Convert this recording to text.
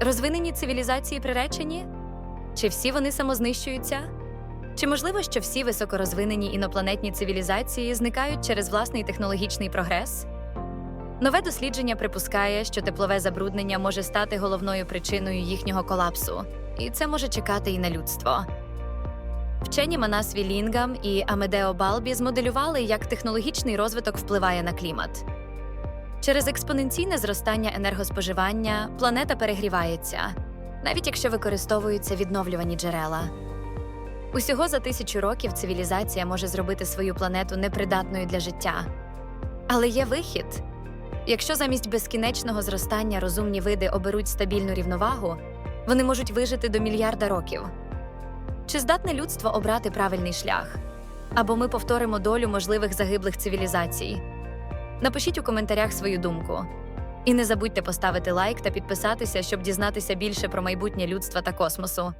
Розвинені цивілізації приречені? Чи всі вони самознищуються? Чи можливо, що всі високорозвинені інопланетні цивілізації зникають через власний технологічний прогрес? Нове дослідження припускає, що теплове забруднення може стати головною причиною їхнього колапсу, і це може чекати і на людство. Вчені Манас Вілінгам і Амедео Балбі змоделювали, як технологічний розвиток впливає на клімат. Через експоненційне зростання енергоспоживання планета перегрівається, навіть якщо використовуються відновлювані джерела. Усього за тисячу років цивілізація може зробити свою планету непридатною для життя. Але є вихід. Якщо замість безкінечного зростання розумні види оберуть стабільну рівновагу, вони можуть вижити до мільярда років. Чи здатне людство обрати правильний шлях? Або ми повторимо долю можливих загиблих цивілізацій? Напишіть у коментарях свою думку. І не забудьте поставити лайк та підписатися, щоб дізнатися більше про майбутнє людства та космосу.